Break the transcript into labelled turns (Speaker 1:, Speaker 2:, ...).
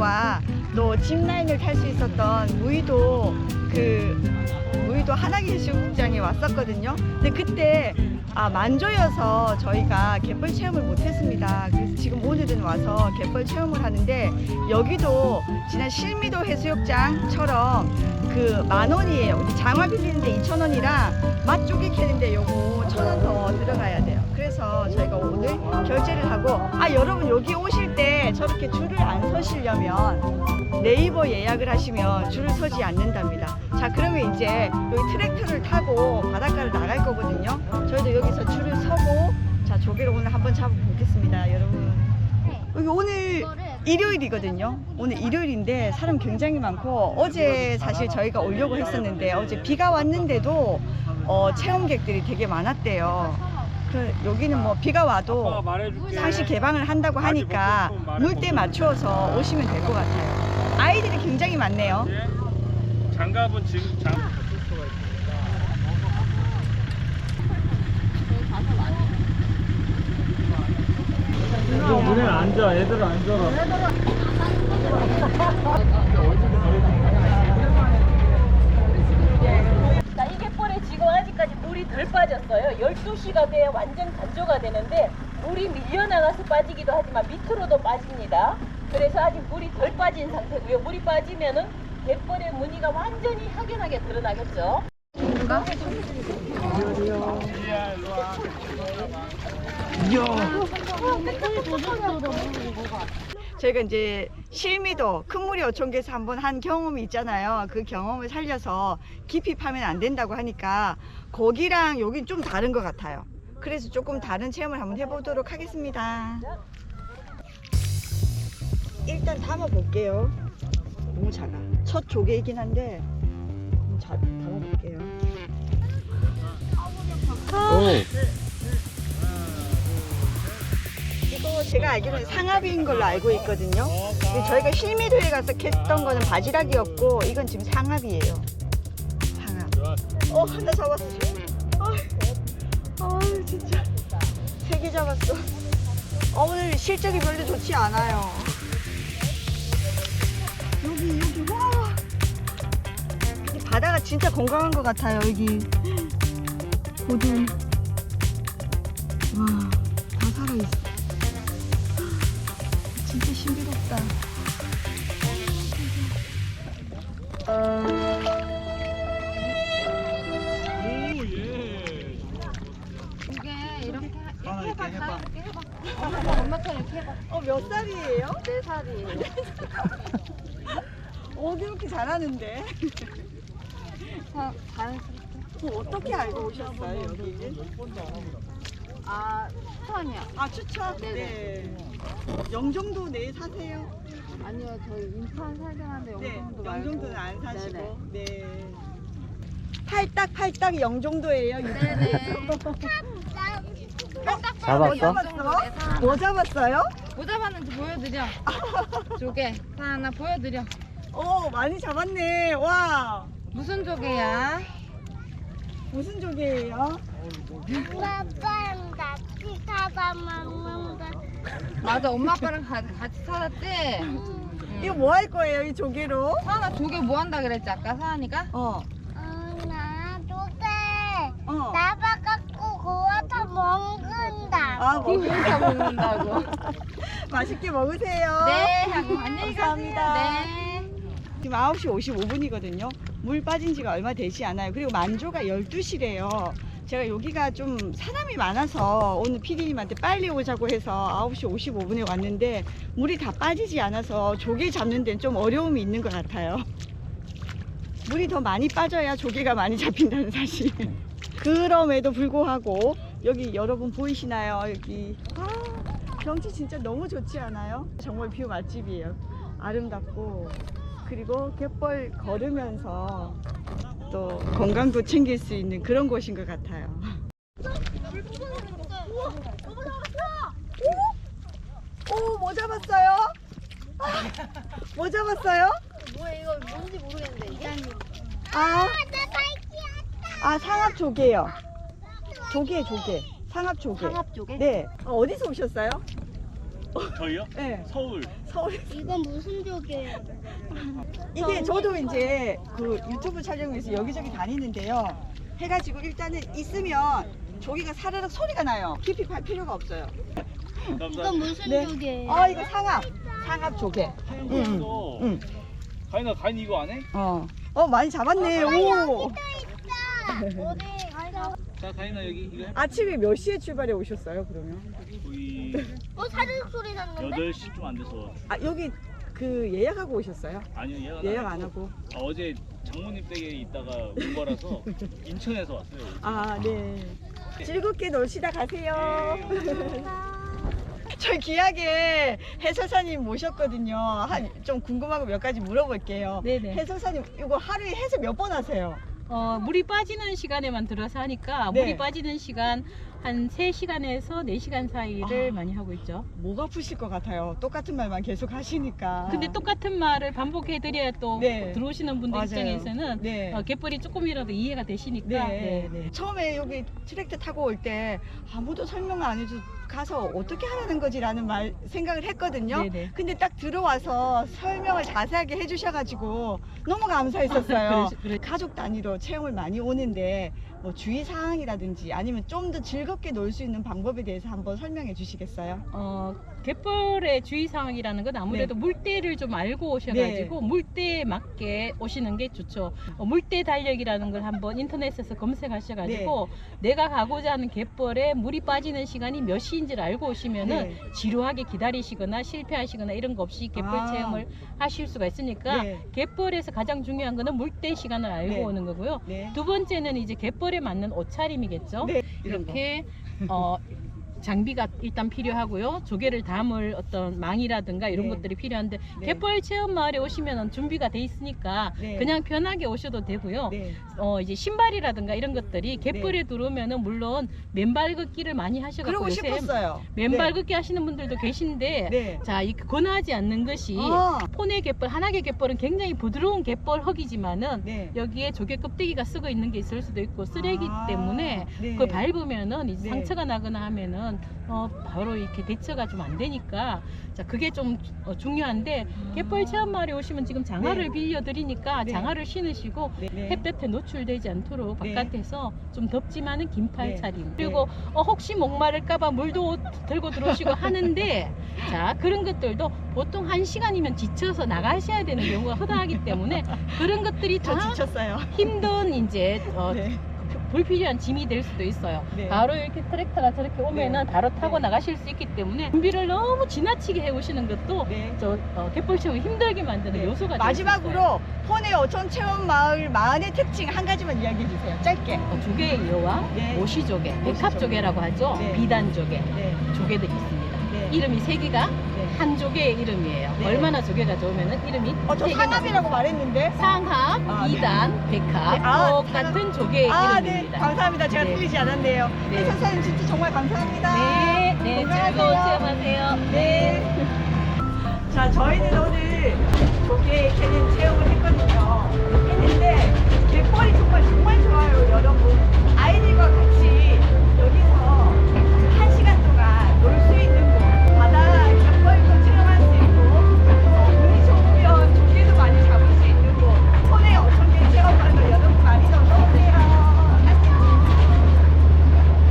Speaker 1: 영종도와 또 짚라인을 탈 수 있었던 무의도 그 무의도 하나기 해수욕장에 왔었거든요. 근데 그때 아 만조여서 저희가 갯벌 체험을 못했습니다. 그래서 지금 오늘은 와서 갯벌 체험을 하는데 여기도 지난 실미도 해수욕장처럼 그 만 원이에요. 장화 빌리는데 2천 원이랑 맛 쪼개 캐는데 요거 천 원 더 들어가야 돼요. 그래서 저희가 오늘 결제를 하고 아 여러분 여기 오실 때 저렇게 줄을 안 서시려면 네이버 예약을 하시면 줄을 서지 않는답니다. 자 그러면 이제 여기 트랙터를 타고 바닷가를 나갈 거거든요. 저희도 여기서 줄을 서고 자 조개를 오늘 한번 잡아보겠습니다, 여러분. 여기 오늘 일요일이거든요. 오늘 일요일인데 사람 굉장히 많고 어제 사실 저희가 오려고 했었는데 어제 비가 왔는데도 어, 체험객들이 되게 많았대요. 그 여기는 뭐 비가 와도 상시 개방을 한다고 하니까 물때 맞추어서 오시면 될 것 같아요. 아이들이 굉장히 많네요.
Speaker 2: 장갑은 지금 장. 좀 문에 앉아, 애들 앉아라.
Speaker 3: 자, 이 갯벌에 지금 아직까지 물이 덜 빠졌어요. 12시가 돼야 완전 간조가 되는데 물이 밀려나가서 빠지기도 하지만 밑으로도 빠집니다. 그래서 아직 물이 덜 빠진 상태고요. 물이 빠지면은 갯벌의 무늬가 완전히 확연하게 드러나겠죠.
Speaker 1: 저희가 이제 실미도 큰 물이 어촌에서 한번 한 경험이 있잖아요. 그 경험을 살려서 깊이 파면 안 된다고 하니까 거기랑 여긴 좀 다른 것 같아요. 그래서 조금 다른 체험을 한번 해보도록 하겠습니다. 일단 담아 볼게요. 너무 작아. 첫 조개이긴 한데 한번 자, 담아 볼게요. 이거 제가 알기로는 상압인 걸로 알고 있거든요. 저희가 실미도에 가서 캤던 거는 바지락이었고 이건 지금 상압이에요. 상압. 어 하나 잡았어. 아, 아 진짜 세 개 잡았어. 어, 오늘 실적이 별로 좋지 않아요. 여기 여기 와. 이 바다가 진짜 건강한 것 같아요 여기. 고든. 와, 다 살아있어. 진짜 신비롭다.
Speaker 2: 오, 예.
Speaker 4: 이게 이렇게
Speaker 2: 하나 이렇게 해봐.
Speaker 4: 이렇게 해봐. 엄마처럼 이렇게 해봐.
Speaker 1: 어, 몇 살이에요?
Speaker 4: 네 살이에요.
Speaker 1: 어디 이렇게 잘하는데?
Speaker 4: 자, 자연스럽게.
Speaker 1: 그럼 어떻게 알고 오셨어요, 여기?
Speaker 4: 아, 추천이요.
Speaker 1: 아, 추천?
Speaker 4: 네네.
Speaker 1: 네. 영종도 내에 사세요?
Speaker 4: 아니요, 저희 인천 살긴 한데
Speaker 1: 네,
Speaker 4: 영종도 말고.
Speaker 1: 영종도는 안 사시고.
Speaker 4: 네네.
Speaker 1: 네. 팔딱팔딱 영종도예요.
Speaker 4: 네네.
Speaker 1: 뭐
Speaker 5: 잡았어?
Speaker 1: 잡았어? 뭐 잡았어요?
Speaker 4: 뭐 잡았는지 보여드려. 조개. 자, 하나 보여드려.
Speaker 1: 오, 많이 잡았네. 와,
Speaker 4: 무슨 조개야?
Speaker 1: 무슨 조개예요?
Speaker 6: 아빠랑 같 이 사다 먹는다.
Speaker 4: 맞아, 엄마 아빠랑 가, 같이 살았지?
Speaker 1: 이거 뭐 할 거예요, 이 조개로?
Speaker 4: 사나 조개 뭐 한다 그랬지, 아까 사은이가?
Speaker 1: 어,
Speaker 6: 어, 나 조개
Speaker 1: 어.
Speaker 6: 나봐갖고 구워서 먹는다.
Speaker 1: 아, 뭐.
Speaker 4: 비빔사 먹는다고.
Speaker 1: 맛있게 먹으세요.
Speaker 4: 네, 하고 안녕히 가세요.
Speaker 1: 감사합니다.
Speaker 4: 네.
Speaker 1: 지금 9시 55분이거든요. 물 빠진 지가 얼마 되지 않아요. 그리고 만조가 12시래요. 제가 여기가 좀 사람이 많아서 오늘 피디님한테 빨리 오자고 해서 9시 55분에 왔는데 물이 다 빠지지 않아서 조개 잡는 데는 좀 어려움이 있는 것 같아요. 물이 더 많이 빠져야 조개가 많이 잡힌다는 사실. 그럼에도 불구하고 여기 여러분 보이시나요? 여기 아, 경치 진짜 너무 좋지 않아요? 정말 뷰 맛집이에요. 아름답고 그리고 갯벌 걸으면서 또 건강도 챙길 수 있는 그런 곳인 것 같아요. 오, 오, 뭐 잡았어요? 뭐 잡았어요?
Speaker 6: 뭐야 이거 뭔지 모르겠는데 이게
Speaker 1: 아,
Speaker 6: 내 발기야.
Speaker 1: 아 상합 조개요. 조개, 조개. 상합 조개.
Speaker 4: 상합 조개?
Speaker 1: 네. 어, 어디서 오셨어요?
Speaker 2: 저희요?
Speaker 1: 네.
Speaker 2: 서울.
Speaker 1: 서울
Speaker 6: 이건 무슨 조개예요?
Speaker 1: 이게 저도 이제 그 유튜브 촬영 위해서 여기저기 다니는데요. 해가지고 일단은 있으면 조개가 사르륵 소리가 나요. 깊이 팔 필요가 없어요.
Speaker 6: 이건 무슨
Speaker 1: 네.
Speaker 6: 조개예요?
Speaker 1: 어 이거 상합 상합 조개. 응, 응, 응.
Speaker 2: 가인아 가인 이거 안 해?
Speaker 1: 어. 어 많이 잡았네. 오.
Speaker 6: 어디 가자.
Speaker 2: 자 가인아 여기 이거 해.
Speaker 1: 아침에 몇 시에 출발해 오셨어요? 그러면?
Speaker 2: 거의
Speaker 6: 어 사르륵 소리 났는데?
Speaker 2: 8시 좀 안 돼서
Speaker 1: 아 여기 그 예약하고 오셨어요?
Speaker 2: 아니요 예약
Speaker 1: 예약 안 하고.
Speaker 2: 아, 어제 장모님 댁에 있다가 온 거라서 인천에서 왔어요.
Speaker 1: 아 네. 즐겁게 놀시다 가세요. 저희 귀하게 해설사님 모셨거든요. 한 좀 궁금한 거 몇 가지 물어볼게요.
Speaker 3: 네네.
Speaker 1: 해설사님 이거 하루에 해설 몇 번 하세요?
Speaker 3: 어, 물이 빠지는 시간에만 들어서 하니까
Speaker 1: 네.
Speaker 3: 물이 빠지는 시간 한 3시간에서 4시간 사이를
Speaker 1: 아.
Speaker 3: 많이 하고 있죠.
Speaker 1: 목 아프실 것 같아요. 똑같은 말만 계속 하시니까.
Speaker 3: 근데 똑같은 말을 반복해 드려야 또
Speaker 1: 네.
Speaker 3: 들어오시는 분들
Speaker 1: 맞아요.
Speaker 3: 입장에서는
Speaker 1: 네.
Speaker 3: 어, 갯벌이 조금이라도 이해가 되시니까
Speaker 1: 네.
Speaker 3: 네, 네.
Speaker 1: 처음에 여기 트랙터 타고 올 때 아무도 설명 안 해줘 가서 어떻게 하라는 거지라는 말 생각을 했거든요.
Speaker 3: 네네.
Speaker 1: 근데 딱 들어와서 설명을 자세하게 해주셔가지고 너무 감사했었어요.
Speaker 3: 그러시- 그러-
Speaker 1: 가족 단위로 체험을 많이 오는데 뭐 주의 사항이라든지 아니면 좀 더 즐겁게 놀 수 있는 방법에 대해서 한번 설명해 주시겠어요?
Speaker 3: 어, 갯벌의 주의사항이라는 건 아무래도
Speaker 1: 네.
Speaker 3: 물때를 좀 알고 오셔가지고 물때에 맞게 오시는 게 좋죠. 어, 물때 달력이라는 걸 한번 인터넷에서 검색하셔가지고
Speaker 1: 네.
Speaker 3: 내가 가고자 하는 갯벌에 물이 빠지는 시간이 몇 시 인지를 알고 오시면은
Speaker 1: 네.
Speaker 3: 지루하게 기다리시거나 실패하시거나 이런 거 없이 갯벌
Speaker 1: 아.
Speaker 3: 체험을 하실 수가 있으니까
Speaker 1: 네.
Speaker 3: 갯벌에서 가장 중요한 거는 물때 시간을 알고
Speaker 1: 네.
Speaker 3: 오는 거고요.
Speaker 1: 네.
Speaker 3: 두 번째는 이제 갯벌에 맞는 옷차림이겠죠.
Speaker 1: 네.
Speaker 3: 이렇게 어, 장비가 일단 필요하고요. 조개를 담을 어떤 망이라든가 이런
Speaker 1: 네.
Speaker 3: 것들이 필요한데
Speaker 1: 네.
Speaker 3: 갯벌 체험 마을에 오시면 준비가 돼 있으니까
Speaker 1: 네.
Speaker 3: 그냥 편하게 오셔도 되고요.
Speaker 1: 네.
Speaker 3: 어 이제 신발이라든가 이런 것들이 갯벌에 들어오면은 물론 맨발 걷기를 많이 하셔가지고
Speaker 1: 그러고 싶었어요.
Speaker 3: 맨발
Speaker 1: 네.
Speaker 3: 걷기 하시는 분들도 계신데
Speaker 1: 네.
Speaker 3: 자, 이 권하지 않는 것이
Speaker 1: 아.
Speaker 3: 포내 갯벌, 한하계 갯벌은 굉장히 부드러운 갯벌 흙이지만은
Speaker 1: 네.
Speaker 3: 여기에 조개 껍데기가 쓰고 있는 게 있을 수도 있고 쓰레기
Speaker 1: 아,
Speaker 3: 때문에
Speaker 1: 네.
Speaker 3: 그걸 밟으면은 이제
Speaker 1: 네.
Speaker 3: 상처가 나거나 하면은 어, 바로 이렇게 대처가 좀 안 되니까 자 그게 좀 어, 중요한데 갯벌 체험 마을에 오시면 지금 장화를
Speaker 1: 네.
Speaker 3: 빌려드리니까
Speaker 1: 네.
Speaker 3: 장화를 신으시고
Speaker 1: 네. 네.
Speaker 3: 햇볕에 노출되지 않도록
Speaker 1: 네.
Speaker 3: 바깥에서 좀 덥지만은 긴팔
Speaker 1: 네.
Speaker 3: 차림 그리고 어, 혹시 목마를까봐 물도 들고 들어오시고 하는데 자 그런 것들도 보통 한 시간이면 지쳐서 나가셔야 되는 경우가 허다하기 때문에 그런 것들이 저다
Speaker 1: 지쳤어요.
Speaker 3: 힘든 이제 어,
Speaker 1: 네.
Speaker 3: 불필요한 짐이 될 수도 있어요.
Speaker 1: 네.
Speaker 3: 바로 이렇게 트랙터가 저렇게 오면은 바로 타고
Speaker 1: 네.
Speaker 3: 나가실 수 있기 때문에 준비를 너무 지나치게 해오시는 것도
Speaker 1: 네.
Speaker 3: 저 어, 갯벌 체험 힘들게 만드는
Speaker 1: 네.
Speaker 3: 요소가.
Speaker 1: 마지막으로 포내 어촌 체험 마을 만의 특징 한 가지만 이야기해 주세요. 짧게.
Speaker 3: 어, 조개의 여왕,
Speaker 1: 네.
Speaker 3: 오시조개. 백합조개라고 하죠.
Speaker 1: 네.
Speaker 3: 비단조개,
Speaker 1: 네.
Speaker 3: 조개들이 있습니다.
Speaker 1: 네.
Speaker 3: 이름이 세 개가
Speaker 1: 네.
Speaker 3: 한 조개의 이름이에요.
Speaker 1: 네.
Speaker 3: 얼마나 조개가 좋으면 이름이
Speaker 1: 어, 저
Speaker 3: 세 개나
Speaker 1: 상암이라고 말했는데.
Speaker 3: 상함,
Speaker 1: 아, 네.
Speaker 3: 이단, 백합
Speaker 1: 네. 아, 뭐
Speaker 3: 똑같은 상암. 조개의
Speaker 1: 아, 네.
Speaker 3: 이름입니다.
Speaker 1: 감사합니다. 제가
Speaker 3: 네.
Speaker 1: 틀리지 않았네요.
Speaker 3: 네.
Speaker 1: 네. 선생님 진짜 정말 감사합니다.
Speaker 3: 네, 네. 즐거운 체험하세요.
Speaker 1: 네. 네. 자, 저희는 오늘 조개 캐는 체험을 했거든요. 했는데 갯벌이 정말 정말 좋아요, 여러분.